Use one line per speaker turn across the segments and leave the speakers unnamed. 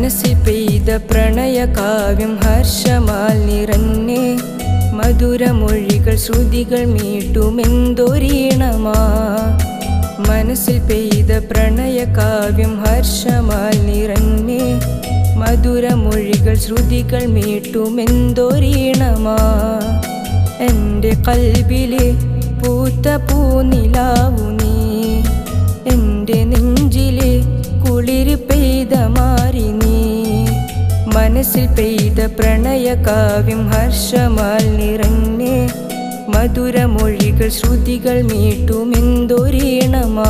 മനസ്സിൽ പെയ്ത പ്രണയ കാവ്യം ഹർഷമാൽ നിറഞ്ഞ്. മധുരമൊഴികൾ ശ്രുതികൾ മീട്ടുമെന്തൊരീണമാ മനസ്സിൽ പെയ്ത പ്രണയ കാവ്യം ഹർഷമാൽ നിറഞ്ഞ്. മധുരമൊഴികൾ ശ്രുതികൾ മീട്ടുമെന്തൊരീണമാ എന്റെ കൽബിലെ പൂത്ത പൂനിലാവു മനസ്സിൽ പെയ്ത പ്രണയ കാവ്യം ഹർഷമാൽ നിറഞ്ഞേ. മധുരമൊഴികൾ ശ്രുതികൾ മീട്ടുമെന്തൊരീണമാ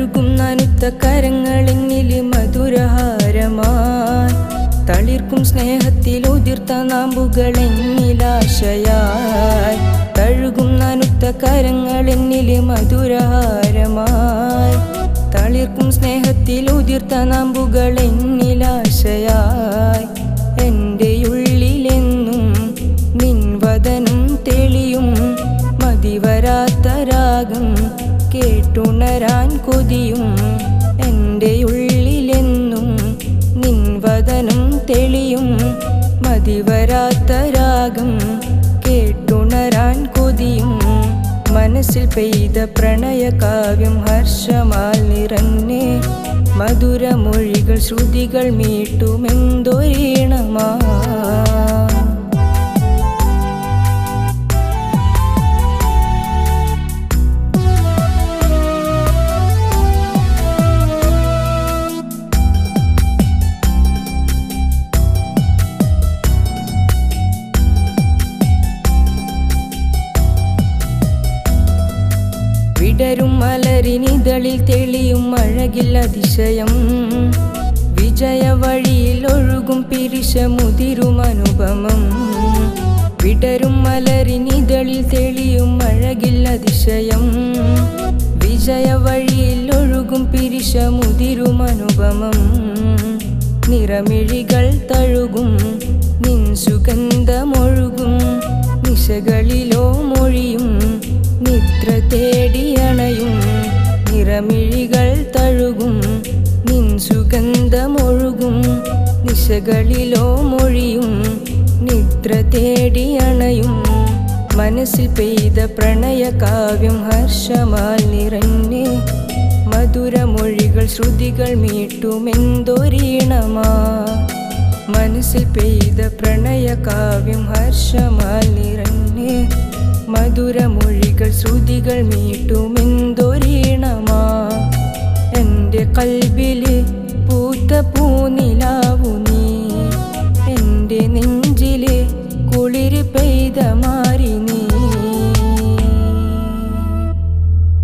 തഴുകും നനുത്ത കരങ്ങളെന്നിൽ മധുരഹാരമായി. തളിർക്കും സ്നേഹത്തിൽ ഉതിർത്ത നാമ്പുകളെന്നിലാശയായി തഴുകും നനുത്ത കരങ്ങളെന്നിൽ മധുരഹാരമായി. തളിർക്കും സ്നേഹത്തിൽ ഉതിർത്ത നാമ്പുകളെന്നിലാശയായി എന്റെ ഉള്ളിലെന്നും നിൻവദനം തെളിയും മതിവരാത്ത രാഗം കേട്ടുണരാൻ കൊതിയും എന്റെ ഉള്ളിലെന്നും നിൻവദനം തെളിയും മതിവരാത്ത രാഗം കേട്ടുണരാൻ കൊതിയും മനസ്സിൽ പെയ്ത പ്രണയകാവ്യം ഹർഷമാൽ നിറഞ്ഞേ മധുരമൊഴികൾ ശ്രുതികൾ മീട്ടുമെന്തൊരീണമാ വിടരും മലരിനിതളിൽ തെളിയും അഴകിൽ അതിശയം. വിജയ വഴിയിൽ ഒഴുകും പിരിശമുതിരും അനുപമം. വിടരും മലരിനിതളിൽ തെളിയും അഴകിൽ അതിശയം. വിജയ വഴിയിൽ ഒഴുകും പിരിശമുതിരും അനുപമം. നിറമിഴികൾ തഴുകും നിൻ സുഗന്ധമൊഴുകും നിശകളിലോ നിശകളിലോ മൊഴിയും നിദ്ര തേടിയണയും മനസ്സിൽ പെയ്ത പ്രണയ കാവ്യം ഹർഷമാൽ നിറഞ്ഞ് മധുരമൊഴികൾ ശ്രുതികൾ മീട്ടുമെന്തൊരീണമാ. മനസ്സിൽ പെയ്ത പ്രണയ കാവ്യം ഹർഷമാൽ നിറഞ്ഞ് മധുരമൊഴികൾ ശ്രുതികൾ മീട്ടുമെന്തൊരീണമാ. എന്റെ കൽബിൽ പൂത്ത